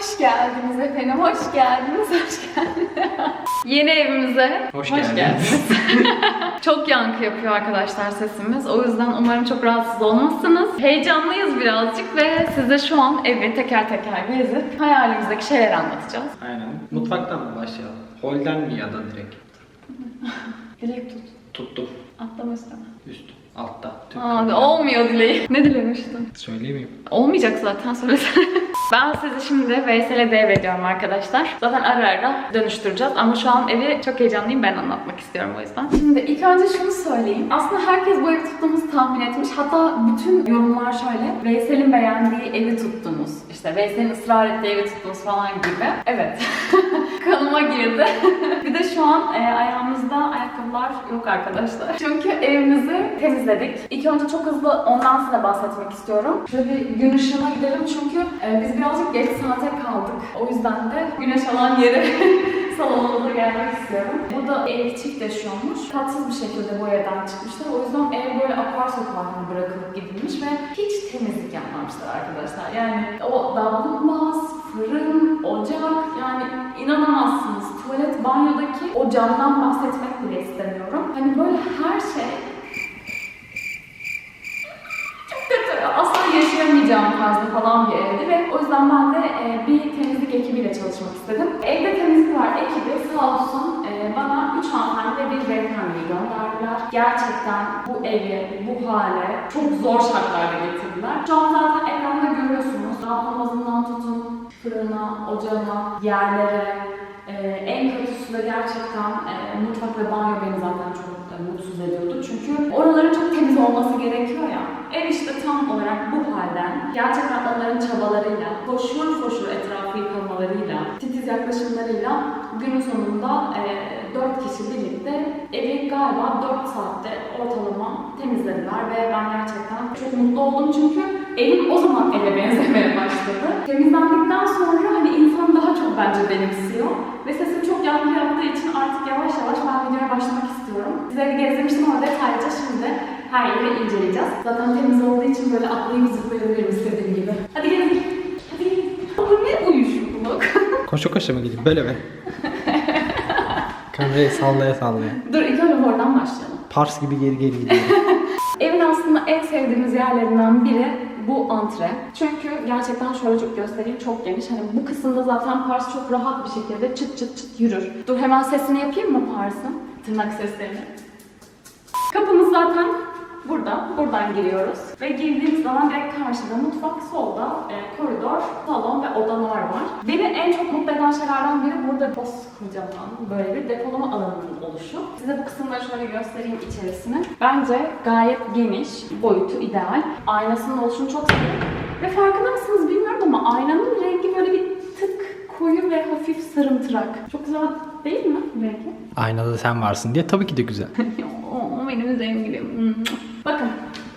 Hoş geldiniz efendim, hoş geldiniz, hoş geldiniz. Yeni evimize Hoş geldiniz. çok yankı yapıyor arkadaşlar sesimiz. O yüzden umarım çok rahatsız olmazsınız. Heyecanlıyız birazcık ve size şu an evi teker teker gezip hayalimizdeki şeyleri anlatacağız. Aynen. Mutfaktan mı başlayalım? Holden mi ya da direkt? Dilek tut. Tuttum. Atlama isteme. Üst, altta. Türk Abi olmuyor dileği. Ne dilemiştin? Söyleyeyim Olmayacak zaten söylesene. ben sizi şimdi Veysel'e devrediyorum arkadaşlar. Zaten ara ara dönüştüreceğiz ama şu an evi çok heyecanlıyım ben anlatmak istiyorum o yüzden. Şimdi ilk önce şunu söyleyeyim. Aslında herkes bu evi tuttuğumuzu tahmin etmiş. Hatta bütün yorumlar şöyle. Veysel'in beğendiği evi tuttunuz. İşte Veysel'in ısrar ettiği evi tuttunuz falan gibi. Evet. Kanıma girdi. bir de şu an e, ayağımızda ayakkabılar yok arkadaşlar. Çünkü evimizi temizledik. İlk önce çok hızlı ondan size bahsetmek istiyorum. Şöyle gün ışığına gidelim çünkü e, biz birazcık geç saate kaldık. O yüzden de güneş alan yere salonuna da gelmek istiyorum. Burada ev çift yaşıyormuş. Tatsız bir şekilde bu evden çıkmışlar. O yüzden ev böyle apar sokağına bırakılıp gidilmiş ve hiç temizlik yapmamışlar arkadaşlar. Yani o davlumbaz, fırın, ocak yani inanamazsınız. Tuvalet, banyodaki o camdan bahsetmek bile istemiyorum. Hani böyle her şey çok kötü. Asla yaşayamayacağım tarzda falan bir evdi ve o yüzden ben de e, bir temizlik ekibiyle çalışmak istedim. Evde temizlik var ekibi sağ olsun e, bana 3 hanımefendi ve bir beyefendiyi gönderdiler. Gerçekten bu evi bu hale çok zor şartlarda getirdiler. Şu an zaten ekranda görüyorsunuz. Lavabozundan tutun fırına, ocağına, yerlere, ee, en kötüsü de gerçekten e, mutfak ve banyo beni zaten çok e, mutsuz ediyordu. Çünkü oraların çok temiz olması gerekiyor ya. Ev işte tam olarak bu halden, gerçekten onların çabalarıyla, koşur koşur etrafı yıkamalarıyla, titiz yaklaşımlarıyla günün sonunda e, 4 kişi birlikte evi galiba 4 saatte ortalama temizlediler ve ben gerçekten çok mutlu oldum çünkü evim o zaman eve benzemeye başladı. Temizlendikten sonra hani insan daha çok bence benimsiyor ve sesim çok yankı yaptığı için artık yavaş yavaş ben videoya başlamak istiyorum. Sizleri gezdirmiştim ama detaylıca şimdi her yeri inceleyeceğiz. Zaten temiz olduğu için böyle atlayıp zıplayabilirim istediğim gibi. Hadi gelin. Hadi gelin. Bu ne uyuşukluk? Koşa koşa mı gideyim? Böyle mi? Kamerayı sallaya sallaya. Dur ilk önce oradan başlayalım. Pars gibi geri geri gidiyorum. Evin aslında en sevdiğimiz yerlerinden biri bu antre. Çünkü gerçekten şöyle çok göstereyim çok geniş. Hani bu kısımda zaten Pars çok rahat bir şekilde çıt çıt çıt yürür. Dur hemen sesini yapayım mı Pars'ın? Tırnak seslerini. Kapımız zaten burada. Buradan giriyoruz. Ve girdiğimiz zaman direkt karşıda mutfak, solda e, koridor, salon ve odalar var. Beni en çok mutlu eden şeylerden biri burada kocaman böyle bir depolama alanının oluşu. Size bu kısımları şöyle göstereyim içerisini. Bence gayet geniş, boyutu ideal. Aynasının oluşunu çok seviyorum. Ve farkında mısınız bilmiyorum ama aynanın rengi böyle bir tık koyu ve hafif sarımtırak. Çok güzel değil mi rengi? Aynada sen varsın diye tabii ki de güzel. Benim zenginim. Bakın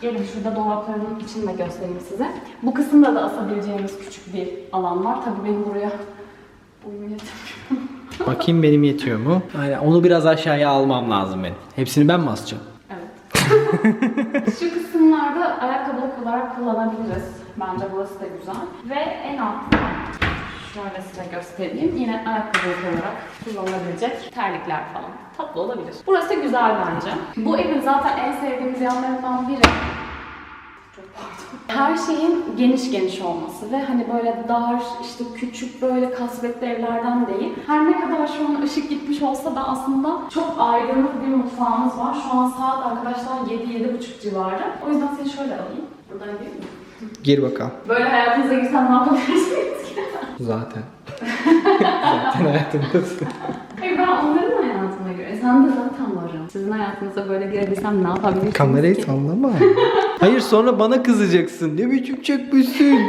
gelin şurada dolaplarının içini de göstereyim size. Bu kısımda da asabileceğimiz küçük bir alan var. Tabii benim buraya boyum yetmiyor. Bakayım benim yetiyor mu? Aynen onu biraz aşağıya almam lazım benim. Hepsini ben mi asacağım? Evet. Şu kısımlarda ayakkabılık olarak kullanabiliriz. Bence burası da güzel. Ve en altta şöyle size göstereyim. Yine ayakkabılık olarak kullanılabilecek terlikler falan. Tatlı olabilir. Burası güzel bence. Bu evin zaten en sevdiğimiz yanlarından biri. Her şeyin geniş geniş olması ve hani böyle dar, işte küçük böyle kasvetli evlerden değil. Her ne kadar şu an ışık gitmiş olsa da aslında çok aydınlık bir mutfağımız var. Şu an saat arkadaşlar 7-7.30 civarı. O yüzden seni şöyle alayım. Buradan gireyim mi? Gir bakalım. Böyle hayatınıza girsen ne yapabilirsiniz? Zaten. Zaten hayatımdasın. Hayır ben onların hayatına göre. Sen de zaten varım. Sizin hayatınıza böyle girebilsem ne yapabilirsiniz Kamerayı sallama. Hayır sonra bana kızacaksın. Ne biçim çekmişsin?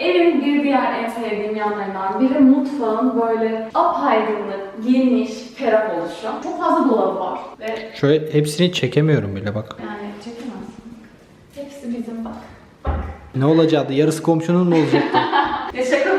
Evin bir diğer en sevdiğim yanlarından biri mutfağın böyle apaydınlık, geniş, ferah oluşu. Çok fazla dolabı var ve Şöyle hepsini çekemiyorum bile bak. yani çekemezsin. Hepsi bizim bak. Bak. Ne olacaktı? Yarısı komşunun mu olacaktı? Ya şaka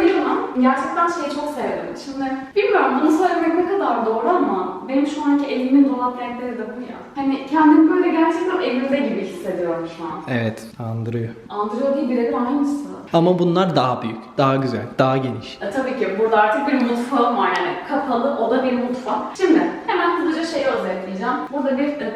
gerçekten şeyi çok sevdim. Şimdi bilmiyorum bunu söylemek ne kadar doğru ama benim şu anki evimin dolap renkleri de bu ya. Hani kendimi gerçekten evimde gibi hissediyorum şu an. evet, andırıyor. Andırıyor değil birebir aynısı. Ama bunlar daha büyük, daha güzel, daha geniş. E, tabii ki burada artık bir mutfağım var yani kapalı oda bir mutfak. Şimdi hemen hızlıca şeyi özetleyeceğim. Burada bir e,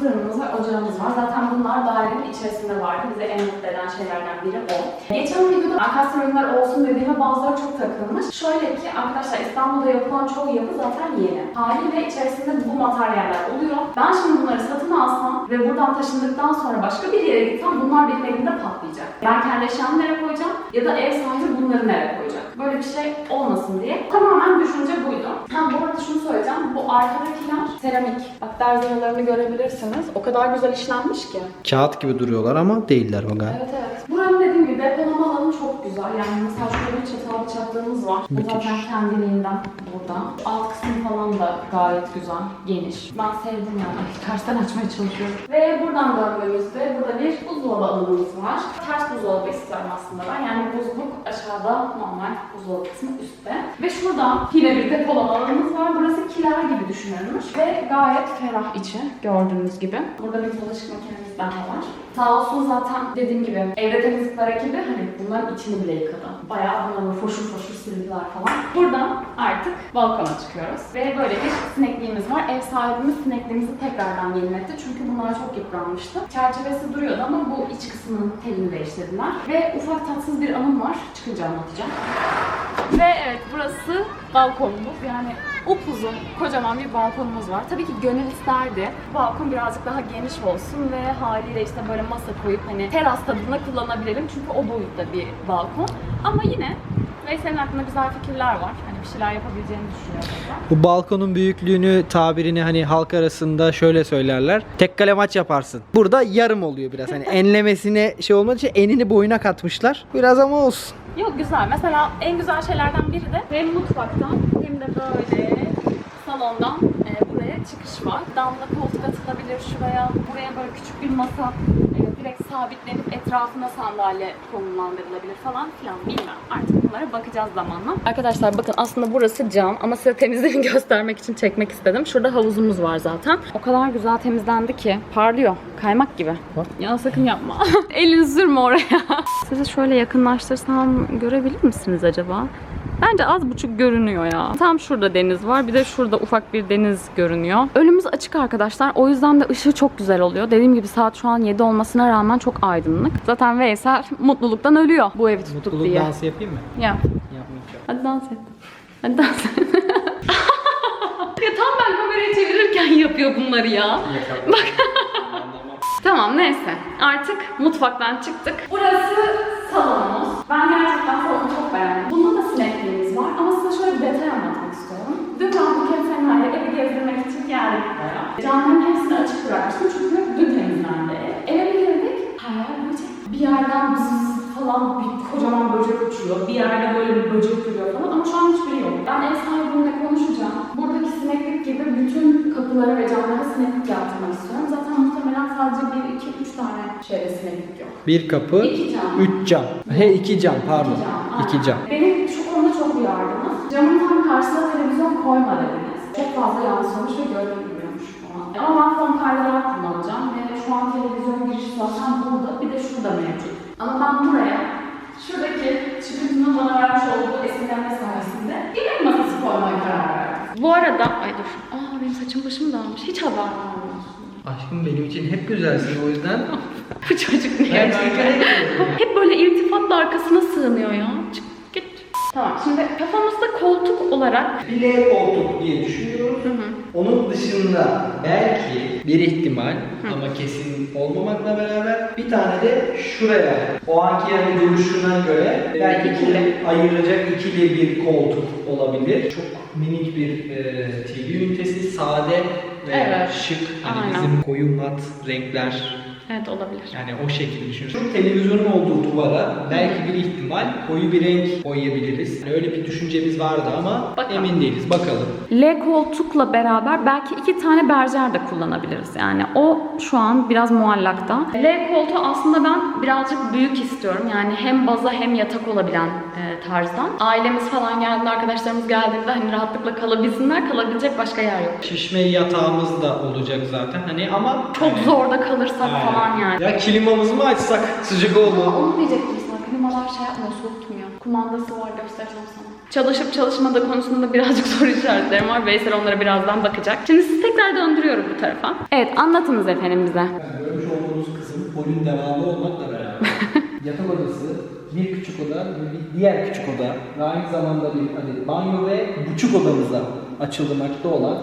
fırınımız ve ocağımız var. Zaten bunlar dairenin içerisinde vardı. Bize en mutlu eden şeylerden biri o. Geçen videoda arkasyon ürünler olsun dediğime bazıları çok takılmış. Şöyle ki arkadaşlar İstanbul'da yapılan çoğu yapı zaten yeni. Haliyle içerisinde bu materyaller oluyor. Ben şimdi bunları satın alsam ve buradan taşındıktan sonra başka bir yere gitsem bunlar benim elimde patlayacak. Ben kendi eşyamı nereye koyacağım ya da ev sahibi bunları nereye koyacak? Böyle bir şey olmasın diye. Tamamen düşünce buydu. Ha bu arada şunu söyleyeceğim. Bu arkadakiler seramik. Bak derzinalarını görebilirsiniz. O kadar güzel işlenmiş ki. Kağıt gibi duruyorlar ama değiller o galiba. Evet evet. Buranın dediğim gibi depolama alanı çok güzel. Yani mesela çatal bıçaklığımız var. Bu zaten kendiliğinden burada. Alt kısmı falan da gayet güzel, geniş. Ben sevdim yani. Tersten açmaya çalışıyorum. Ve buradan döndüğümüzde burada bir buzdolabı alanımız var. Ters buzdolabı istiyorum aslında ben. Yani buzluk aşağıda normal buzdolabı kısmı üstte. Ve şurada yine bir depolama alanımız var. Burası kiler gibi düşünülmüş. Ve gayet ferah içi gördüğünüz gibi. Burada bir bulaşık makinemiz daha var. Sağ olsun zaten dediğim gibi evde temizlikler ekibi hani bunların içini bile yıkadı. Bayağı bunları foşur foşur sildiler falan. Buradan artık balkona çıkıyoruz. Ve böyle bir sinekliğimiz var. Ev sahibimiz sinekliğimizi tekrardan yeniletti. Çünkü bunlar çok yıpranmıştı. Çerçevesi duruyordu ama bu iç kısmının telini değiştirdiler. Ve ufak tatsız bir anım var. Çıkınca anlatacağım. Ve evet burası balkonumuz. Yani upuzun, kocaman bir balkonumuz var. Tabii ki gönül isterdi. Balkon birazcık daha geniş olsun ve haliyle işte böyle masa koyup hani teras tadında kullanabilelim. Çünkü o boyutta bir balkon. Ama yine Veysel'in aklında güzel fikirler var. Bir şeyler yapabileceğini düşünüyorum. Bu balkonun büyüklüğünü, tabirini hani halk arasında şöyle söylerler. Tek kale maç yaparsın. Burada yarım oluyor biraz. Hani enlemesine şey olmadığı için enini boyuna katmışlar. Biraz ama olsun. Yok güzel. Mesela en güzel şeylerden biri de hem mutfaktan hem de böyle salondan e, buraya çıkış var. Damla koltuk atılabilir şuraya. Buraya böyle küçük bir masa e, sabitlenip etrafına sandalye konumlandırılabilir falan filan bilmem. Artık bunlara bakacağız zamanla. Arkadaşlar bakın aslında burası cam ama size temizliğini göstermek için çekmek istedim. Şurada havuzumuz var zaten. O kadar güzel temizlendi ki parlıyor. Kaymak gibi. Bak. Ya sakın yapma. Elini sürme oraya. Sizi şöyle yakınlaştırsam görebilir misiniz acaba? Bence az buçuk görünüyor ya. Tam şurada deniz var. Bir de şurada ufak bir deniz görünüyor. Önümüz açık arkadaşlar. O yüzden de ışığı çok güzel oluyor. Dediğim gibi saat şu an 7 olmasına rağmen çok aydınlık. Zaten Veysel mutluluktan ölüyor bu evi tuttuk Mutluluk diye. dansı yapayım mı? Yap. Yapmayacağım. Hadi dans et. Hadi dans et. ya tam ben kamerayı çevirirken yapıyor bunları ya. Bak. Tamam neyse. Artık mutfaktan çıktık. Burası Salonumuz. Ben gerçekten salonu çok beğendim. Bunda da sinekliğimiz var ama size şöyle bir detay anlatmak istiyorum. Dün ben Buket Sena'ya evi gezdirmek için geldik buraya. Camların hepsini açık bırakmıştım çünkü dün temizlendi ev. Eve girdik, her yer böcek. Bir yerden bızız falan bir kocaman böcek uçuyor. Bir yerde böyle bir böcek duruyor falan ama şu an hiçbiri yok. Ben ev sahibimle konuşacağım. Buradaki sineklik gibi bütün kapılara ve camlara sineklik yaptırmak istiyorum. Zaten muhtemelen sadece bir, iki, üç tane şeyde sineklik yok. Bir kapı, iki tane 3 cam. He 2 cam pardon. 2 cam. Benim şu konuda çok uyardınız. Camın tam karşısına televizyon koyma dediniz. Çok fazla yansımış ve görünmüyormuş falan. E, ama ben fon kaydırağı kullanacağım ve şu an televizyon girişi zaten burada bir de şurada mevcut. Ama ben buraya şuradaki çıkıntının bana vermiş olduğu esinlenme sayesinde yemek masası koymaya karar verdim. Bu arada, ay dur. Aa benim saçım başım dağılmış. Hiç haberim. Aşkım benim için hep güzelsin o yüzden Bu çocuk ne gerçekten? Hep böyle irtifatla arkasına sığınıyor ya. Çık git. Tamam şimdi kafamızda koltuk olarak Bir L koltuk diye düşünüyoruz. Onun dışında belki bir ihtimal ama kesin olmamakla beraber bir tane de şuraya o anki yani duruşuna göre belki İkili. ayıracak ikili bir koltuk olabilir. Çok minik bir e, TV ünitesi, sade ve Evet. şık. Hani Aynen. bizim koyu mat renkler evet olabilir. yani o şekilde düşünüyorsun. Televizyonun olduğu duvara belki bir ihtimal koyu bir renk boyayabiliriz. Yani öyle bir düşüncemiz vardı ama Bakalım. emin değiliz. Bakalım. L koltukla beraber belki iki tane berjer de kullanabiliriz. Yani o şu an biraz muallakta. L koltuğu aslında ben birazcık büyük istiyorum. Yani hem baza hem yatak olabilen e, tarzdan. Ailemiz falan geldiğinde, arkadaşlarımız geldiğinde hani rahatlıkla kalabilsinler. Kalabilecek başka yer yok. Şişme yatağımız da olacak zaten. Hani ama Çok hani- zorda kalırsak Aynen. falan yani. Ya klimamızı mı açsak sıcak oldu. onu diyecektim sana. Klima klimalar şey yapmıyor, soğutmuyor. Kumandası var göstereceğim sana. Çalışıp çalışmadığı konusunda birazcık soru işaretlerim var. Veysel onlara birazdan bakacak. Şimdi sizi tekrar döndürüyorum bu tarafa. Evet anlatınız efendim bize. Yani görmüş olduğunuz kısım holün devamı olmakla beraber yatak odası, bir küçük oda ve bir diğer küçük oda ve aynı zamanda bir adet banyo ve buçuk odamıza açılmakta olan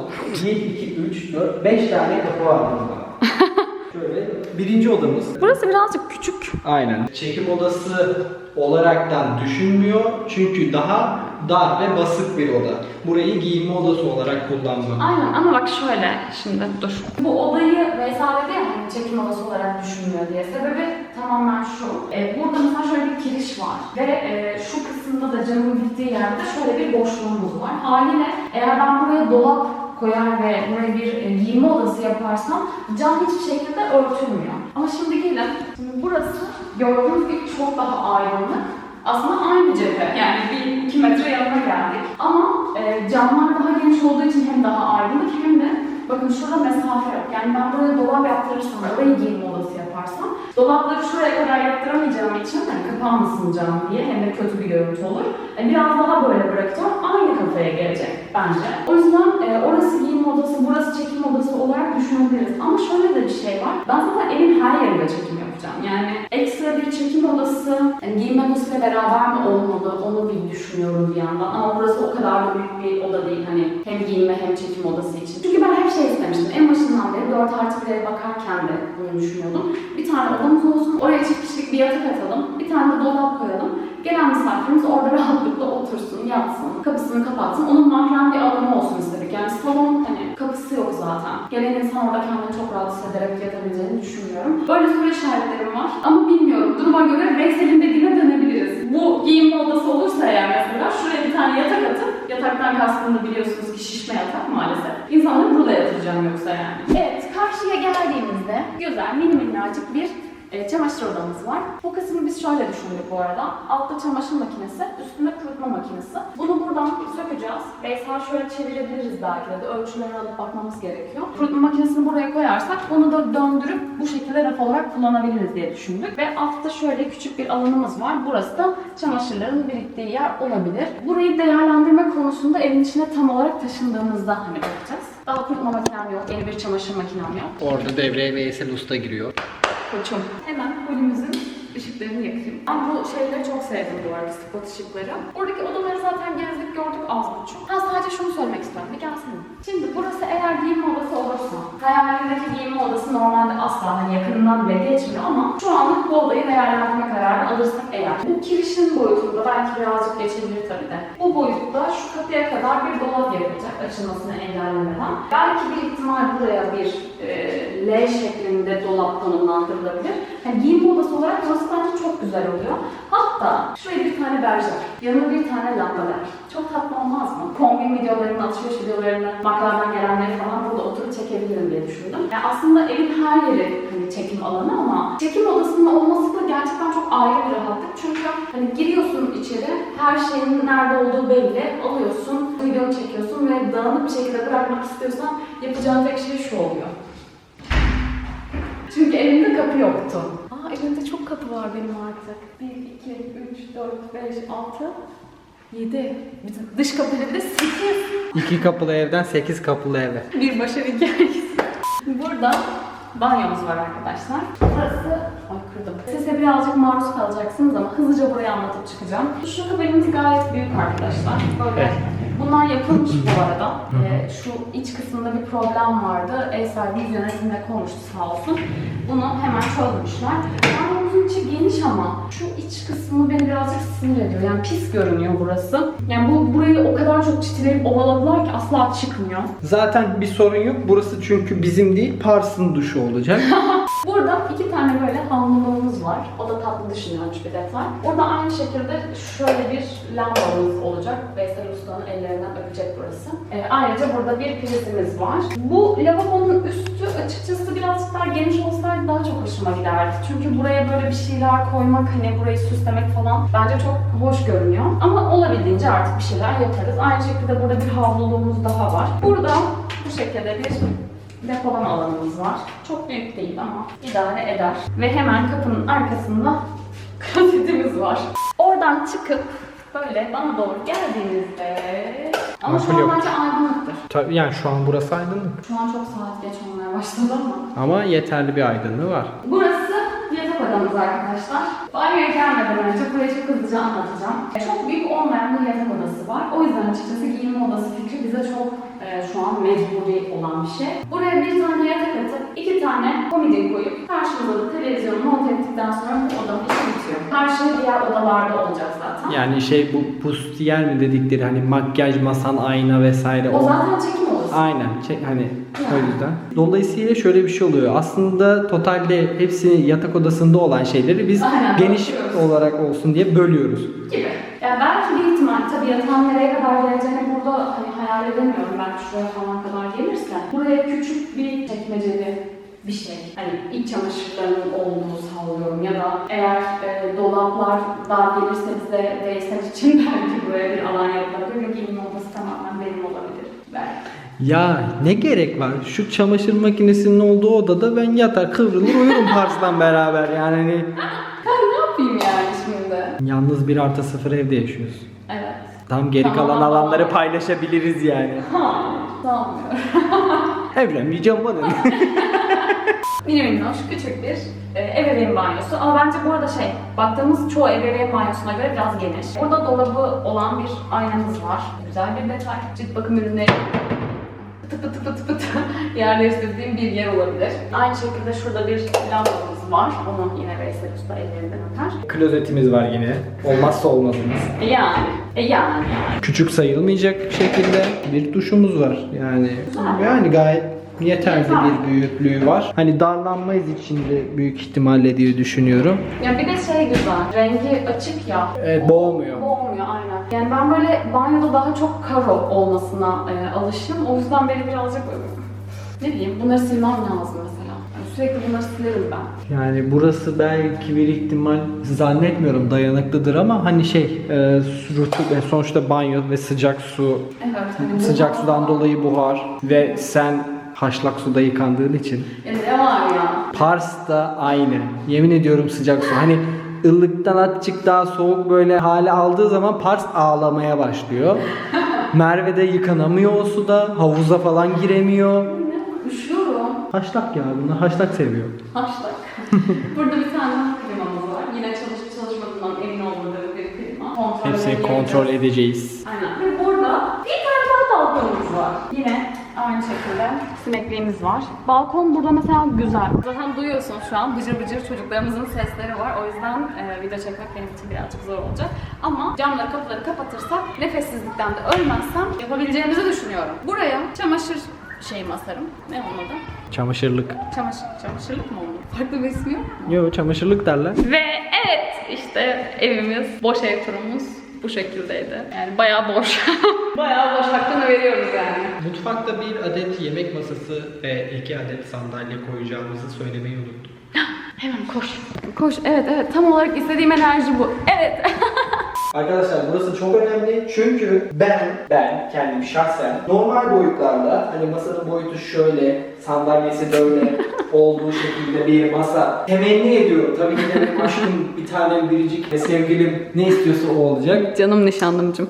1, 2, 3, 4, 5 tane kapı var burada. Şöyle birinci odamız. Burası birazcık küçük. Aynen. Çekim odası olaraktan düşünmüyor çünkü daha dar ve basık bir oda. Burayı giyinme odası olarak kullanmak. Aynen ama bak şöyle şimdi dur. Bu odayı Veysel dedi ya hani çekim odası olarak düşünmüyor diye. Sebebi tamamen şu. E, burada mesela şöyle bir giriş var ve e, şu kısımda da camın gittiği yerde şöyle bir boşluğumuz var. Haliyle eğer ben buraya dolap koyar ve buraya bir e, giyinme odası yaparsam cam hiçbir şekilde örtülmüyor. Ama şimdi gelin, şimdi burası gördüğünüz gibi çok daha aydınlık. Aslında aynı cephe. Yani bir iki metre yanına geldik. Ama e, camlar daha geniş olduğu için hem daha aydınlık hem de bakın şurada mesafe yok. Yani ben buraya dolap yaptırırsam, orayı giyinme odası yaparsam dolapları şuraya kadar yaptıramayacağım için hani kapanmasın cam diye hem de kötü bir görüntü olur. E, biraz daha böyle bırakacağım. Aynı kafaya gelecek bence. O yüzden e, orası giyinme odası, burası çekim odası olarak düşünebiliriz. Ama şöyle de bir şey var. Ben zaten evin her yerinde çekim yapacağım. Yani ekstra bir çekim odası, yani giyinme odasıyla beraber mi olmalı onu bir düşünüyorum bir yandan. Ama burası o kadar da büyük bir oda değil. Hani hem giyinme hem çekim odası için. Çünkü ben hep şey istemiştim. En başından beri 4 artı 1'e bakarken de bunu düşünüyordum. Bir tane odamız olsun, oraya çift kişilik bir yatak atalım, bir tane de dolap koyalım. Gelen misafirimiz orada rahatlıkla otursun, yatsın, kapısını kapatsın. Onun mahrem bir alanı olsun istedik. Yani salon hani kapısı yok zaten. Gelen insan orada kendini çok rahat hissederek yatabileceğini düşünmüyorum. Böyle soru işaretlerim var. Ama bilmiyorum. Duruma göre Veysel'in dediğine dönebiliriz. Bu giyinme odası olursa eğer mesela şuraya bir tane yatak atıp yataktan kastını biliyorsunuz ki şişme yatak maalesef. İnsanları burada yatıracağım yoksa yani. Evet, karşıya geldiğimizde güzel, mini minnacık bir e, çamaşır odamız var. Bu kısmı biz şöyle düşündük bu arada. Altta çamaşır makinesi, üstünde kurutma makinesi. Bunu buradan sökeceğiz. Veysel şöyle çevirebiliriz belki de. Ölçüleri alıp bakmamız gerekiyor. Kurutma makinesini buraya koyarsak bunu da döndürüp bu şekilde raf olarak kullanabiliriz diye düşündük. Ve altta şöyle küçük bir alanımız var. Burası da çamaşırların biriktiği yer olabilir. Burayı değerlendirme konusunda evin içine tam olarak taşındığımızda hani bakacağız. Daha kurutma makinem yok, yeni bir çamaşır makinem yok. Orada devreye Veysel Usta giriyor. Koçum. Hemen holümüzün ışıklarını yakayım. Ben bu şeyleri çok sevdim bu arada spot ışıkları. Oradaki odaları zaten gezdik gördük az buçuk. Ha sadece şunu söylemek istiyorum bir gelsene. Şimdi burası eğer giyinme odası olursa, hayalindeki giyinme odası normalde asla hani yakınından bile geçmiyor ama şu anlık bu odayı değerlendirme kararı alırsak eğer. Bu kirişin boyutunda belki birazcık geçebilir tabii de. Boyutta şu kapıya kadar bir dolap yapılacak açılmasını engellemeden. Belki bir ihtimal buraya bir e, L şeklinde dolap konumlandırılabilir. Yani giyinme odası olarak burası bence çok güzel oluyor. Hatta şuraya bir tane berjer, yanına bir tane lambalar. Çok tatlı olmaz mı? Kombin videolarını, alışveriş videolarını, markalardan gelenleri falan burada oturup çekebilirim diye düşündüm. Yani aslında evin her yeri çekim alanı ama çekim odasının olması da gerçekten çok ayrı bir rahatlık. Çünkü hani giriyorsun içeri, her şeyin nerede olduğu belli. Alıyorsun, videonu çekiyorsun ve dağınık bir şekilde bırakmak istiyorsan yapacağın tek şey şu oluyor. Çünkü elimde kapı yoktu. Aa elimde çok kapı var benim artık. 1, 2, 3, 4, 5, 6, 7. Dış kapıyla bir de 8. İki kapılı evden sekiz kapılı eve. Bir başarı hikayesi. Burada banyomuz var arkadaşlar. Burası... Ay kırdım. Sese birazcık maruz kalacaksınız ama hızlıca burayı anlatıp çıkacağım. Şu kabinimiz gayet büyük arkadaşlar. Böyle. Bunlar yapılmış bu arada. Ee, şu iç kısmında bir problem vardı. Ev sahibimiz yönetimle konuştu sağ olsun. Bunu hemen çözmüşler. Banyomuzun içi geniş ama şu iç kısmı beni birazcık sinir ediyor. Yani pis görünüyor burası. Yani bu burayı o kadar çok çitileyip ovaladılar ki asla çıkmıyor. Zaten bir sorun yok. Burası çünkü bizim değil, Pars'ın duşu olacak. Burada iki tane böyle havluluğumuz var. O da tatlı düşünülmüş bir detay. Burada aynı şekilde şöyle bir lambamız olacak. Veysel Usta'nın ellerinden öpecek burası. Ee, ayrıca burada bir prizimiz var. Bu lavabonun üstü açıkçası birazcık daha geniş olsaydı daha çok hoşuma giderdi. Çünkü buraya böyle bir şeyler koymak, hani burayı süslemek falan bence çok hoş görünüyor. Ama olabildiğince artık bir şeyler yaparız. Aynı şekilde burada bir havluluğumuz daha var. Burada bu şekilde bir depolama alanımız var. Çok büyük değil ama idare eder. Ve hemen kapının arkasında klozetimiz var. Oradan çıkıp böyle bana doğru geldiğinizde ama Nasıl şu an yok? bence aydınlıktır. Tabii yani şu an burası aydınlık. Şu an çok saat geç olmaya başladı ama. Ama yeterli bir aydınlığı var. Burası yatak odamız arkadaşlar. Banyoya gelmeden önce burayı çok hızlıca anlatacağım. Çok büyük olmayan bir yatak odası var. O yüzden açıkçası giyinme odası fikri bize çok e, şu an mecburi olan bir şey. Buraya bir tane yatak atıp iki tane komodin koyup karşımıza da televizyonu monte ettikten sonra bu odanın şey diğer odalarda olacak zaten. Yani şey bu bustiyer mi dedikleri hani makyaj masan ayna vesaire o zaten çekim odası. Aynen. Şey, hani o yüzden. Dolayısıyla şöyle bir şey oluyor. Aslında totalde hepsi yatak odasında olan şeyleri biz Aynen, geniş bölüyoruz. olarak olsun diye bölüyoruz. gibi. Yani belki bir ihtimal tabii yatağın nereye kadar geleceğini burada hani hayal edemiyorum. Belki şuraya falan kadar gelirse. Buraya küçük bir çekmeceli bir şey. Hani iç çamaşırlarının olduğunu sallıyorum ya da eğer e, dolaplar daha gelirse bize Veysel için belki buraya bir alan yapılabilir ve giyinme odası tamamen benim olabilir. Belki. Ya ne gerek var? Şu çamaşır makinesinin olduğu odada ben yatar kıvrılır uyurum Pars'la beraber yani hani Ben ne yapayım yani şimdi? yalnız bir artı sıfır evde yaşıyoruz. Evet. Tam geri Tamam. kalan alanları paylaşabiliriz yani. Ha, sanmıyorum. Evlenmeyeceğim bana. Mini minnoş küçük bir e, ebeveyn banyosu. Ama bence bu arada şey, baktığımız çoğu ebeveyn banyosuna göre biraz geniş. Burada dolabı olan bir aynamız var. Güzel bir detay. Cilt bakım ürünleri pıtı pıtı pıtı pıtı yerleştirdiğim bir yer olabilir. Aynı şekilde şurada bir lambamız var. Onu yine Veysel Usta ellerinden öper. Klozetimiz var yine. Olmazsa olmazımız. E yani, e yani. Küçük sayılmayacak şekilde bir duşumuz var. Yani Güzel. yani gayet yeterli bir büyüklüğü var. Hani darlanmayız içinde büyük ihtimalle diye düşünüyorum. Ya bir de şey güzel, rengi açık ya. Evet, boğmuyor. Boğmuyor aynen. Yani ben böyle banyoda daha çok karo olmasına e, alışım. O yüzden beni birazcık ne bileyim bunları silmem lazım mesela. Yani sürekli bunları silerim ben. Yani burası belki bir ihtimal zannetmiyorum dayanıklıdır ama hani şey e, rutubet sonuçta banyo ve sıcak su Evet. Hani sıcak bu- sudan dolayı buhar ve sen haşlak suda yıkandığın için Ya ne var ya? Pars da aynı. Yemin ediyorum sıcak su. Hani ıllıktan azıcık daha soğuk böyle hale aldığı zaman Pars ağlamaya başlıyor. Merve de yıkanamıyor o suda. Havuza falan giremiyor. Ne? Üşüyorum. Haşlak ya bunlar haşlak seviyor. Haşlak. Burada bir tane klimamız var. Yine çalışıp çalışmadığından emin olmadığım bir klima. Kontrol Hepsini kontrol edeceğiz. Aynen. Ve burada bir tane daha balkonumuz var. Yine aynı şekilde sinekliğimiz var. Balkon burada mesela güzel. Zaten duyuyorsun şu an bıcır bıcır çocuklarımızın sesleri var. O yüzden e, video çekmek benim için birazcık zor olacak. Ama camları kapıları kapatırsak nefessizlikten de ölmezsem yapabileceğimizi düşünüyorum. Buraya çamaşır şeyim asarım. Ne onun adı? Çamaşırlık. Çamaşır, çamaşırlık mı oldu? Farklı bir ismi yok mu? Yo çamaşırlık derler. Ve evet işte evimiz, boş ev turumuz bu şekildeydi. Yani bayağı boş. bayağı boş hakkını veriyoruz yani. Mutfakta bir adet yemek masası ve iki adet sandalye koyacağımızı söylemeyi unuttum. Hemen koş. Koş evet evet tam olarak istediğim enerji bu. Evet. Arkadaşlar burası çok önemli çünkü ben, ben kendim şahsen normal boyutlarda hani masanın boyutu şöyle, sandalyesi böyle olduğu şekilde bir masa temenni ediyorum. Tabii ki de benim aşkım bir tanem biricik ve sevgilim ne istiyorsa o olacak. Canım nişanlımcım.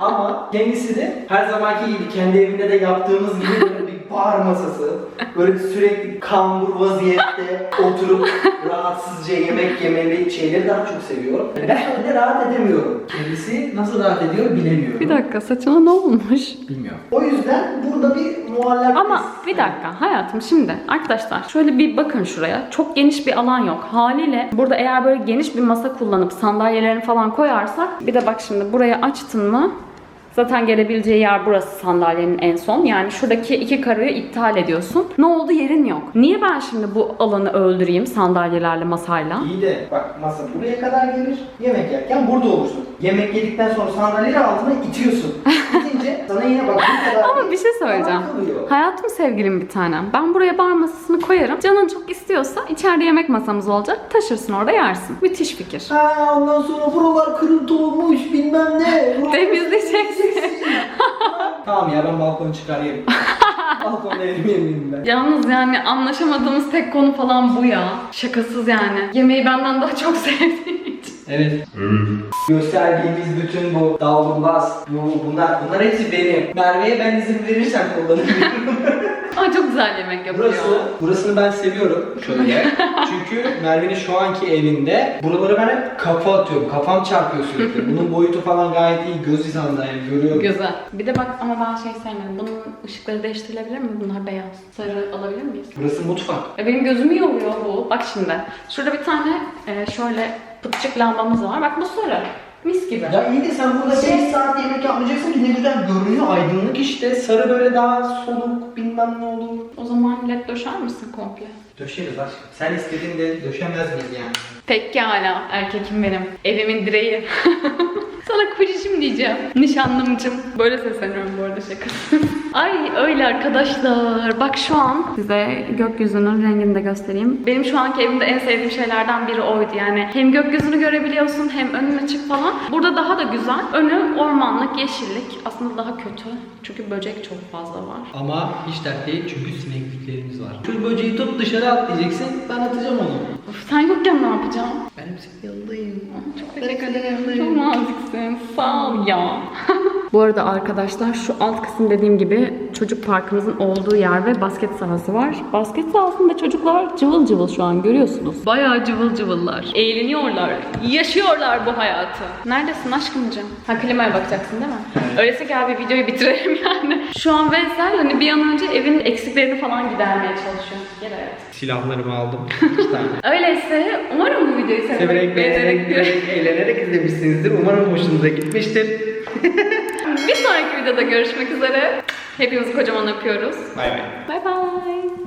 Ama kendisi de her zamanki gibi kendi evinde de yaptığımız gibi bar masası. Böyle sürekli kambur vaziyette oturup rahatsızca yemek yemeli şeyleri daha çok seviyorum. Ben öyle rahat edemiyorum. Kendisi nasıl rahat ediyor bilemiyorum. Bir dakika saçına ne olmuş? Bilmiyorum. O yüzden burada bir muallak Ama bir dakika hayatım şimdi arkadaşlar şöyle bir bakın şuraya. Çok geniş bir alan yok. Haliyle burada eğer böyle geniş bir masa kullanıp sandalyelerini falan koyarsak bir de bak şimdi burayı açtın mı Zaten gelebileceği yer burası sandalyenin en son. Yani şuradaki iki karayı iptal ediyorsun. Ne oldu yerin yok. Niye ben şimdi bu alanı öldüreyim sandalyelerle masayla? İyi de bak masa buraya kadar gelir. Yemek yerken burada olursun. Yemek yedikten sonra sandalyeyi altına itiyorsun. İtince sana yine bak bu kadar Ama bir şey söyleyeceğim. kalıyor. Hayatım sevgilim bir tanem. Ben buraya bar masasını koyarım. Canın çok istiyorsa içeride yemek masamız olacak. Taşırsın orada yersin. Müthiş fikir. Ha ondan sonra buralar kırıntı olmuş bilmem ne. Temizleyeceksin. Tamam ya ben balkonu çıkar yerim. Balkon evliyim ben. Yalnız yani anlaşamadığımız tek konu falan bu ya. Şakasız yani. Yemeği benden daha çok sevdiğim için. Evet. Gösterdiğimiz bütün bu davlumbaz, bu, bunlar, bunlar hepsi benim. Merve'ye ben izin verirsem kullanabilirim. Ama çok güzel yemek yapıyor. Burası, burasını ben seviyorum şöyle. Çünkü Merve'nin şu anki evinde buralara ben hep kafa atıyorum. Kafam çarpıyor sürekli. Bunun boyutu falan gayet iyi. Göz hizamda yani görüyorum. Güzel. Bir de bak ama ben şey sevmiyorum. Bunun ışıkları değiştirilebilir mi? Bunlar beyaz. Sarı alabilir miyiz? Burası mutfak. Ya benim gözümü yoruyor bu. Bak şimdi. Şurada bir tane e, şöyle pıtçık lambamız var. Bak bu sarı. Mis gibi. Ya iyi de sen burada 5 saat yemek yapmayacaksın ki ne güzel görünüyor. Aydınlık işte. Sarı böyle daha soluk bilmem ne olur. O zaman led döşer misin komple? Döşeriz aşkım. Sen istediğinde döşemez miyiz yani? Pekala erkekim benim. Evimin direği. Sana kocacığım diyeceğim. Nişanlımcım. Böyle sesleniyorum bu arada şakası. Ay öyle arkadaşlar. Bak şu an size gökyüzünün rengini de göstereyim. Benim şu anki evimde en sevdiğim şeylerden biri oydu. Yani hem gökyüzünü görebiliyorsun hem önün açık falan. Burada daha da güzel. Önü ormanlık, yeşillik. Aslında daha kötü. Çünkü böcek çok fazla var. Ama hiç dert değil çünkü sinekliklerimiz var. Şu böceği tut dışarı atlayacaksın. Ben atacağım onu. Of, sen yokken ne yapacağım? Benim senin yanındayım. Çok teşekkür ederim. Çok naziksin. Sağ ol ya. Bu arada arkadaşlar şu alt kısım dediğim gibi çocuk parkımızın olduğu yer ve basket sahası var. Basket sahasında çocuklar cıvıl cıvıl şu an görüyorsunuz. Bayağı cıvıl cıvıllar. Eğleniyorlar. Yaşıyorlar bu hayatı. Neredesin aşkımcığım? Ha klimaya bakacaksın değil mi? Öyleyse gel bir videoyu bitirelim yani. Şu an Veysel hani bir an önce evin eksiklerini falan gidermeye çalışıyor. Gel hayatım. Silahlarımı aldım. İki tane. Öyleyse umarım bu videoyu severek, beğenerek, eğlenerek izlemişsinizdir. Umarım hoşunuza gitmiştir. Videoda görüşmek üzere. Hepimizi kocaman öpüyoruz. Bay bay. Bay bay.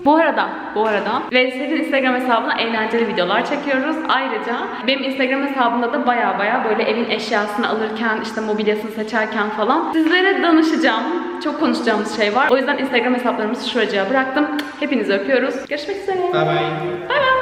Bu arada, bu arada Veysel'in Instagram hesabına eğlenceli videolar çekiyoruz. Ayrıca benim Instagram hesabımda da baya baya böyle evin eşyasını alırken, işte mobilyasını seçerken falan sizlere danışacağım. Çok konuşacağımız şey var. O yüzden Instagram hesaplarımızı şuracığa bıraktım. Hepinizi öpüyoruz. Görüşmek üzere. Bay bay. Bay bay.